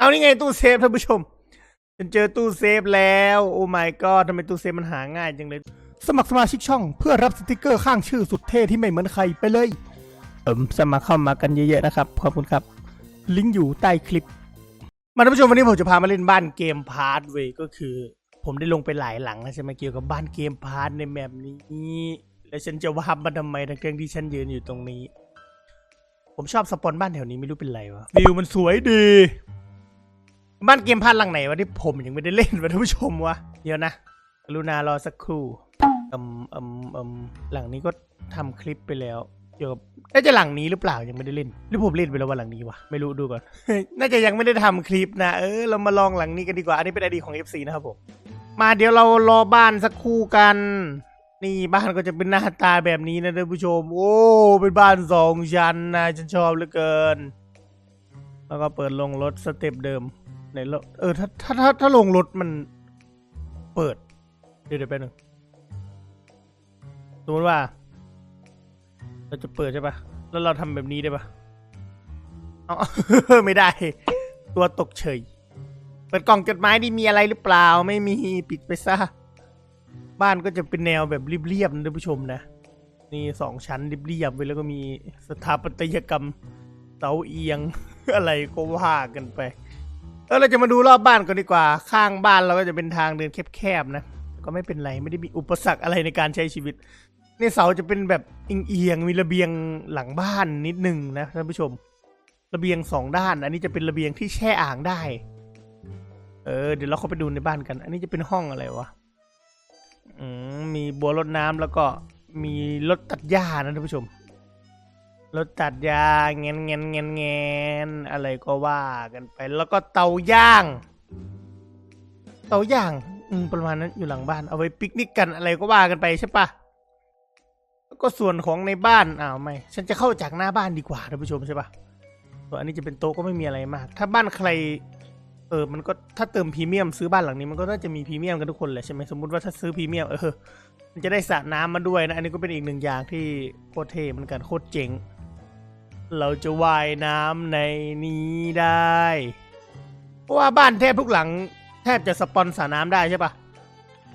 เอานี่ไงตู้เซฟท่านผู้ชม ฉันเจอตู้เซฟแล้ว โอ้ my god ทำไมตู้เซฟมันหาง่ายจังเลย สมัครสมาชิกช่องเพื่อรับสติกเกอร์ข้างชื่อสุดเท่ที่ไม่เหมือนใครไปเลย เอิมสมัครเข้ามากันเยอะๆนะครับ ขอบคุณครับ ลิงก์อยู่ใต้คลิป มาท่านผู้ชมวันนี้ผมจะพามาเล่นบ้านเกมพาร์ทเวยก็คือ ผมได้ลงไปหลายหลังแล้วใช่ไหมเกี่ยวกับบ้านเกมพาร์ทในแมปนี้ แล้วฉันจะวาบมันทำไมทั้งๆที่ฉันยืนอยู่ตรงนี้ ผมชอบสปอนบ้านแถวนี้ไม่รู้เป็นไรวะวิวมันสวยดี บ้านเกมพาร์หลังไหนวะที่ผมยังไม่ได้เล่นวะท่านผู้ชมวะเดี๋ยวนะกรุณารอสักครู่อืมอืมอืมหลังนี้ก็ทำคลิปไปแล้วเกี่ยวกับน่าจะหลังนี้หรือเปล่ายังไม่ได้เล่นหรือผมเล่นไปแล้วว่าหลังนี้วะไม่รู้ดูก่อนน่าจะยังไม่ได้ทำคลิปนะเออเรามาลองหลังนี้กันดีกว่าอันนี้เป็นไอดีของ FC นะครับผมมาเดี๋ยวเรารอบ้านสักครู่กันนี่บ้านก็จะเป็นหน้าตาแบบนี้นะท่านผู้ชม โอ้เป็นบ้านสองชั้นนะฉันชอบเหลือเกิน แล้วก็เปิดลงรถสเต็ปเดิม ในรถเออถ้าถ้าถ้าถ้าลงรถมันเปิด เดี๋ยวเดี๋ยวแป๊บนึงสมมติว่า เราจะเปิดใช่ปะแล้วเราทำแบบนี้ได้ปะเอา ไม่ได้ ตัวตกเฉย เปิดกล่องจดหมายดีมีอะไรหรือเปล่า ไม่มีปิดไปซะ บ้านก็จะเป็นแนวแบบเรียบๆนะท่านผู้ชมนะนี่สองชั้นเรียบๆไปแล้วก็มีสถาปัตยกรรมเสาเอียง อะไรก็ว่ากันไป เออเราจะมาดูรอบบ้านกันดีกว่า ข้างบ้านเราก็จะเป็นทางเดินแคบๆนะ ก็ไม่เป็นไรไม่ได้มีอุปสรรคอะไรในการใช้ชีวิตในเสาจะเป็นแบบเอียงๆมีระเบียงหลังบ้านนิดหนึ่งนะท่านผู้ชม ระเบียงสองด้าน อันนี้จะเป็นระเบียงที่แช่อ่างได้ เออ เดี๋ยวเราเข้าไปดูในบ้านกัน อันนี้จะเป็นห้องอะไรวะอืมมีบัวรดน้ำแล้วก็มีรถตัดหญ้านะท่านผู้ชม รถตัดหญ้าเงนเงนเงนเงนอะไรก็ว่ากันไป แล้วก็เตาย่าง เตาย่างอืมประมาณนั้นอยู่หลังบ้านเอาไว้ปิกนิกกันอะไรก็ว่ากันไปใช่ปะแล้วก็ส่วนของในบ้านอ้าวไม่ฉันจะเข้าจากหน้าบ้านดีกว่าท่านผู้ชมใช่ปะส่วอันนี้จะเป็นโต๊ะก็ไม่มีอะไรมาก ถ้าบ้านใคร เออมันก็ถ้าเติมพรีเมียมซื้อบ้านหลังนี้มันก็น่าจะมีพรีเมียมกันทุกคนแหละใช่ไหมสมมติว่าถ้าซื้อพรีเมียมเออมันจะได้สระน้ำมาด้วยนะ อันนี้ก็เป็นอีกหนึ่งอย่างที่โคตรเท่เหมือนกันโคตรเจ๋ง เราจะว่ายน้ำในนี้ได้ เพราะว่าบ้านแทบทุกหลัง แทบจะสปอนสระน้ำได้ใช่ปะ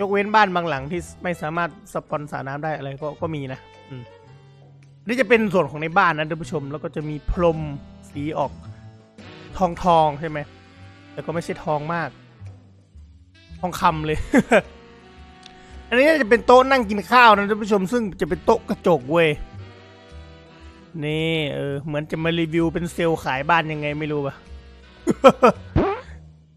ยกเว้นบ้านบางหลังที่ไม่สามารถสปอนสระน้ำได้อะไรก็ก็มีนะนี่จะเป็นส่วนของในบ้านนะท่านผู้ชม แล้วก็จะมีพรมสีออกทองทองใช่ไหมแต่ก็ไม่ใช่ทองมาก ทองคำเลย อันนี้จะเป็นโต๊ะนั่งกินข้าวนะท่านผู้ชม ซึ่งจะเป็นโต๊ะกระจกเว้ย นี่เออเหมือนจะมารีวิวเป็นเซลล์ขายบ้านยังไงไม่รู้ปะ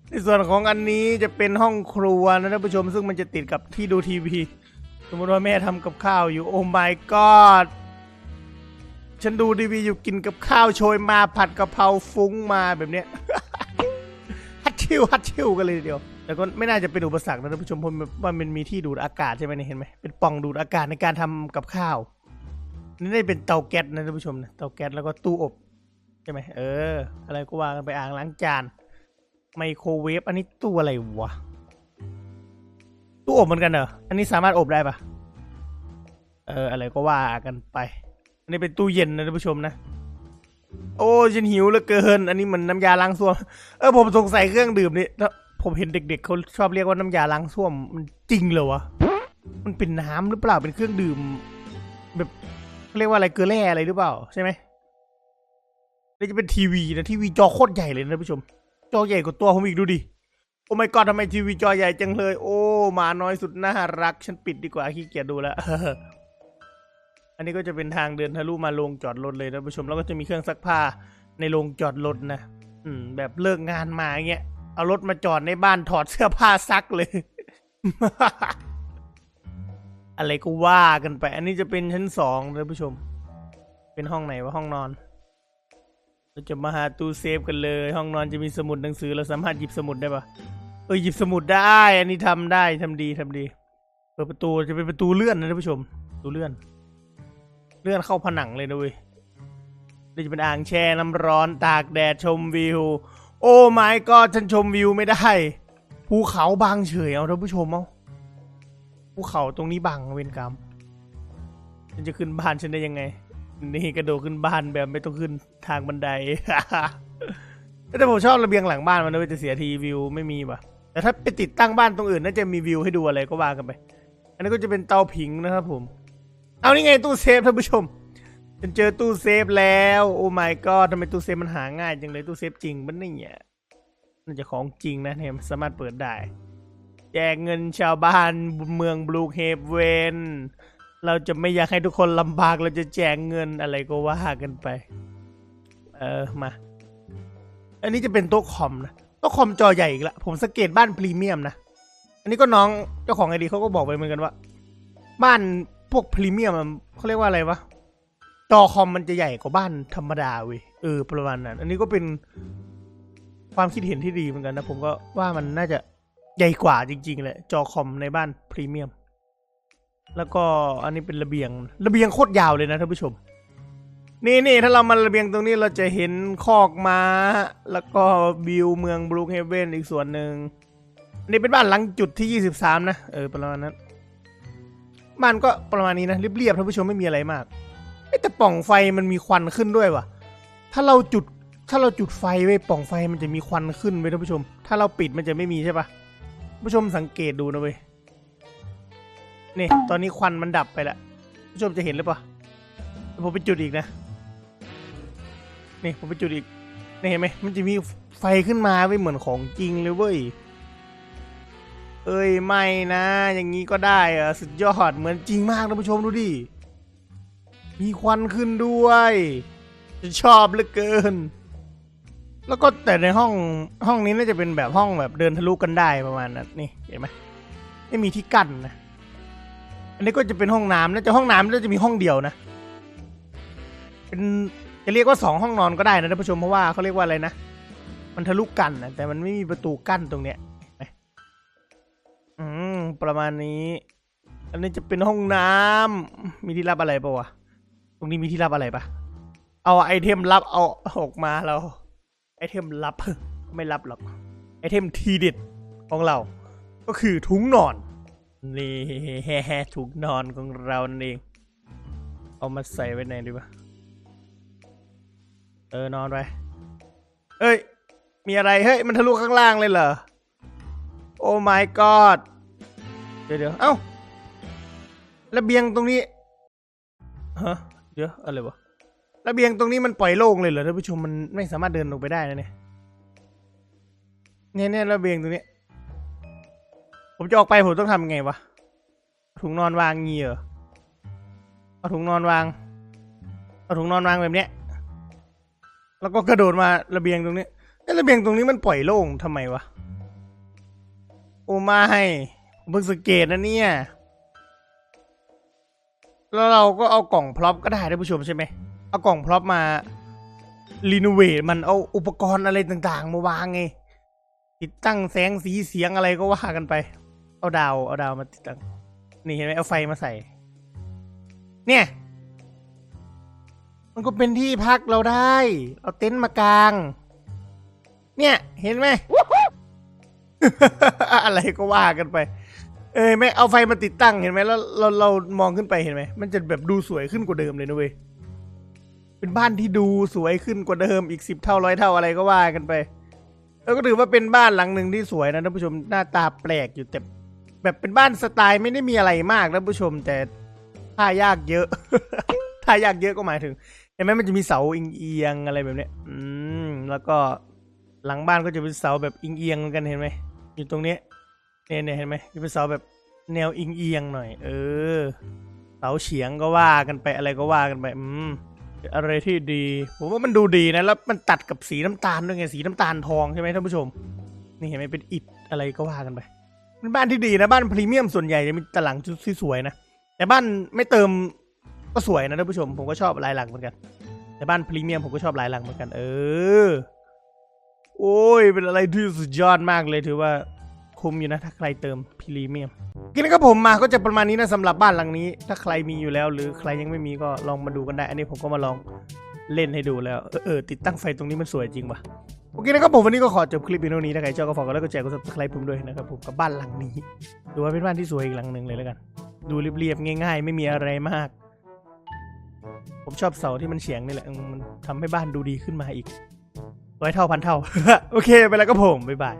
ในส่วนของอันนี้จะเป็นห้องครัวนะท่านผู้ชมซึ่งมันจะติดกับที่ดูทีวีสมมติว่าแม่ทำกับข้าวอยู่โอ้ my god ฉันดูทีวีอยู่กินกับข้าวโชยมาผัดกะเพราฟุ้งมาแบบเนี้ยฮัตชิวฮัตชิวกันเลยเดียวแต่ก็ไม่น่าจะเป็นอุปสรรคนะท่านผู้ชมเพราะว่ามันมีที่ดูดอากาศใช่ไหมเนี่ยเห็นไหมเป็นป่องดูดอากาศในการทำกับข้าว นี่ได้เป็นเตาแก๊สนะท่านผู้ชมนะเตาแก๊สแล้วก็ตู้อบใช่ไหมเออ อะไรก็ว่ากันไปอ่างล้างจานไมโครเวฟอันนี้ตู้อะไรวะตู้อบเหมือนกันเหรออันนี้สามารถอบได้ปะเอออะไรก็ว่ากันไป อันนี้เป็นตู้เย็นนะท่านผู้ชมนะ โอ้ฉันหิวเหลือเกิน อันนี้เหมือนน้ำยาล้างส้วม เออผมสงสัยเครื่องดื่มนี่แล้วผมเห็นเด็ก ๆเขาชอบเรียกว่าน้ำยาล้างส้วมมันจริงเหรอวะมันเป็นน้ำหรือเปล่าเป็นเครื่องดื่ม แบบ เรียกว่าอะไรเกลือแร่อะไรหรือเปล่าใช่ไหมนี่จะเป็นทีวีนะทีวีจอโคตรใหญ่เลยนะผู้ชม จอใหญ่กว่าตัวผมอีกดูดิโอ้ไม่กอดทำไมทีวีจอใหญ่จังเลย โอ้หมาน้อยสุดน่ารัก ฉันปิดดีกว่าขี้เกียจดูแล้วอันนี้ก็จะเป็นทางเดินทะลุมาโรงจอดรถเลยนะผู้ชมแล้วก็จะมีเครื่องซักผ้าในโรงจอดรถนะอืม แบบเลิกงานมาเงี้ยเอารถมาจอดในบ้านถอดเสื้อผ้าซักเลย อะไรก็ว่ากันไป อันนี้จะเป็นชั้นสองท่านผู้ชม เป็นห้องไหนวะห้องนอน เราจะมาหาตู้เซฟกันเลย ห้องนอนจะมีสมุดหนังสือเราสามารถหยิบสมุดได้ปะเออหยิบสมุดได้ อันนี้ทำได้ทำดีทำดี เปิดประตูจะเป็นประตูเลื่อนนะท่านผู้ชมประตูเลื่อน เลื่อนเข้าผนังเลยนะเว้ยนี่จะเป็นอ่างแช่น้ำร้อนตากแดดชมวิว โอ้ my god ฉันชมวิวไม่ได้ภูเขาบางเฉยเอาท่านผู้ชมเอา ภูเขาตรงนี้บังเวรกรรมฉันจะขึ้นบ้านฉันได้ยังไง นี่กระโดดขึ้นบ้านแบบไม่ต้องขึ้นทางบันได แต่ผมชอบระเบียงหลังบ้านมันนะเว้ยแต่เสียทีวิวไม่มีว่ะ แต่ถ้าไปติดตั้งบ้านตรงอื่นน่าจะมีวิวให้ดูอะไรก็ว่ากันไป อันนี้ก็จะเป็นเตาผิงนะครับผม เอานี่ไงตู้เซฟท่านผู้ชมฉันเจอตู้เซฟแล้ว โอ้ my god ทำไมตู้เซฟมันหาง่ายจังเลยตู้เซฟจริงมันนี่เนี่ยน่าจะของจริงนะเนี่ยมันสามารถเปิดได้ จกเงินชาวบ้านเมืองบลูเฮเวนเราจะไม่อยากให้ทุกคนลำบากเราจะแจกเงินอะไรก็ว่ากันไป เออมา อันนี้จะเป็นโต๊ะคอมนะโต๊ะคอมจอใหญ่อีกละผมสังเกตบ้านพรีเมียมนะ อันนี้ก็น้องเจ้าของไอดีเขาก็บอกไปเหมือนกันว่า บ้านพวกพรีเมียมเขาเรียกว่าอะไรวะจอคอมมันจะใหญ่กว่าบ้านธรรมดาเว้ยเออประมาณนั้น อันนี้ก็เป็นความคิดเห็นที่ดีเหมือนกันนะ ผมก็ว่ามันน่าจะ ใหญ่กว่าจริง ๆ เลย จอคอมในบ้านพรีเมียม แล้วก็อันนี้เป็นระเบียง ระเบียงโคตรยาวเลยนะท่านผู้ชม นี่นี่ถ้าเรามาระเบียงตรงนี้เราจะเห็นคอกม้า แล้วก็วิวเมืองบลูเฮเวนอีกส่วนหนึ่งนนี้เป็นบ้านหลังจุดที่ 23 นะ เออ ประมาณนั้น บ้านก็ประมาณนี้นะ เรียบๆท่านผู้ชมไม่มีอะไรมากแต่ปล่องไฟมันมีควันขึ้นด้วยว่ะ ถ้าเราจุดถ้าเราจุดไฟไว้ปล่องไฟมันจะมีควันขึ้นไว้ท่านผู้ชม ถ้าเราปิดมันจะไม่มีใช่ปะท่าน ผู้ชมสังเกตดูนะเว้ย นี่ ตอนนี้ควันมันดับไปแล้วผู้ชมจะเห็นหรือเปล่าผมไปจุดอีกนะ นี่ผมไปจุดอีกนี่เห็นไหมมันจะมีไฟขึ้นมาไม่เหมือนของจริงเลยเว้ย เอ้ยไม่นะ อย่างนี้ก็ได้เหรอะสุดยอดเหมือนจริงมากท่านผู้ชมดูดิ มีควันขึ้นด้วยจะชอบเหลือเกิน แล้วก็แต่ในห้องห้องนี้น่าจะเป็นแบบห้องแบบเดินทะลุกันได้ประมาณนั้นนี่เห็นไหมไม่มีที่กั้นนะ อันนี้ก็จะเป็นห้องน้ำน่าจะห้องน้ำน่าจะมีห้องเดียวนะ เป็นจะเรียกว่าสองห้องนอนก็ได้นะท่านผู้ชมเพราะว่าเขาเรียกว่าอะไรนะ มันทะลุกันนะแต่มันไม่มีประตูกั้นตรงเนี้ยเห็นไหมอืมประมาณนี้ อันนี้จะเป็นห้องน้ำมีที่รับอะไรปะวะ ตรงนี้มีที่รับอะไรปะเอาไอเทมลับเอาออกมาเรา ไอเทมลับ ไม่รับหรอกไอเทมทีเด็ดของเรา ก็คือถุงนอน นี่ถุงนอนของเรานั่นเอง เอามาใส่ไว้ไหนดีวะเออนอนไปเอ้ย มีอะไร เฮ้ย มันทะลุข้างล่างเลยเหรอ โอ้ my god เดี๋ยวเดี๋ยวเอ้าระเบียงตรงนี้ ฮะ เดี๋ยว อะไรวะ ระเบียงตรงนี้มันปล่อยโล่งเลยเหรอท่านผู้ชมมันไม่สามารถเดินลงไปได้นะเนี่ยเนี่ยเนี่ยระเบียงตรงนี้ ผมจะออกไปผมต้องทำไงวะถุงนอนวางงี้เหรอเอาถุงนอนวางเอาถุงนอนวางแบบเนี้ยแล้วก็กระโดดมาระเบียงตรงนี้ไอ้ระเบียงตรงนี้มันปล่อยโล่งทำไมวะโอ้ไม่ผมเพิ่งสังเกตนะเนี่ยแล้วเราก็เอากล่องพร็อพก็ได้ท่านผู้ชมใช่ไหม เอากล่องพร็อพมารีโนเวทมันเอาอุปกรณ์อะไรต่างๆ มาวางไง ติดตั้งแสงสีเสียงอะไรก็ว่ากันไป เอาดาวเอาดาวมาติดตั้ง นี่เห็นไหมเอาไฟมาใส่ เนี่ย มันก็เป็นที่พักเราได้ เอาเต็นท์มากาง เนี่ยเห็นไหมอะไรก็ว่ากันไป เอ้ยไม่เอาไฟมาติดตั้งเห็นไหมแล้วเราเรามองขึ้นไปเห็นไหมมันจะแบบดูสวยขึ้นกว่าเดิมเลยนะเว้ย เป็นบ้านที่ดูสวยขึ้นกว่าเดิมอีกสิบเท่าร้อยเท่าอะไรก็ว่ากันไป แล้วก็ถือว่าเป็นบ้านหลังหนึ่งที่สวยนะท่านผู้ชมหน้าตาแปลกอยู่แต่แบบเป็นบ้านสไตล์ไม่ได้มีอะไรมากท่านผู้ชม แต่ท่ายากเยอะ ท่ายากเยอะก็หมายถึงเห็นไหมมันจะมีเสาเอียงๆอะไรแบบเนี้ย อืมแล้วก็หลังบ้านก็จะเป็นเสาแบบเอียงๆเหมือนกันเห็นไหมอยู่ตรงนี้เนี่ยเนี่ยเห็นไหมจะเป็นเสาแบบแนวเอียงๆหน่อย เออเสาเฉียงก็ว่ากันไปอะไรก็ว่ากันไป อืม อะไรที่ดี ผมว่ามันดูดีนะ แล้วมันตัดกับสีน้ำตาลด้วยไง สีน้ำตาลทองใช่ไหมท่านผู้ชม นี่เห็นไหมเป็นอิฐอะไรก็ว่ากันไปเป็นบ้านที่ดีนะ บ้านพรีเมียมส่วนใหญ่จะมีตารางที่สวยนะ แต่บ้านไม่เติมก็สวยนะท่านผู้ชม ผมก็ชอบลายหลังเหมือนกัน แต่บ้านพรีเมียมผมก็ชอบลายหลังเหมือนกัน เออ โอ้ย เป็นอะไรที่สุดยอดมากเลยถือว่า คุ้มอยู่นะ ถ้าใครเติมพรีเมียมกินครับผมมาก็จะประมาณนี้นะสำหรับบ้านหลังนี้ ถ้าใครมีอยู่แล้ว หรือใครยังไม่มีก็ลองมาดูกันได้ อันนี้ผมก็มาลองเล่นให้ดูแล้ว เออติดตั้งไฟตรงนี้มันสวยจริงว่ะโอเคนะครับผมวันนี้ก็ขอจบคลิปเพียงเท่านี้ถ้าใครชอบก็ฝากกดไลค์กดแชร์กด subscribe ผมด้วยนะครับผมกับบ้านหลังนี้ดูว่าเป็นบ้านที่สวยอีกหลังหนึ่งเลยแล้วกัน ดูเรียบๆง่าย ๆ ไม่มีอะไรมาก ผมชอบเสาที่มันเฉียงนี่แหละมมันทำให้บ้านดูดีขึ้นมาอีกร้อยเท่าพันเท่า โอเค ไปแล้วก็ผม บ๊ายบาย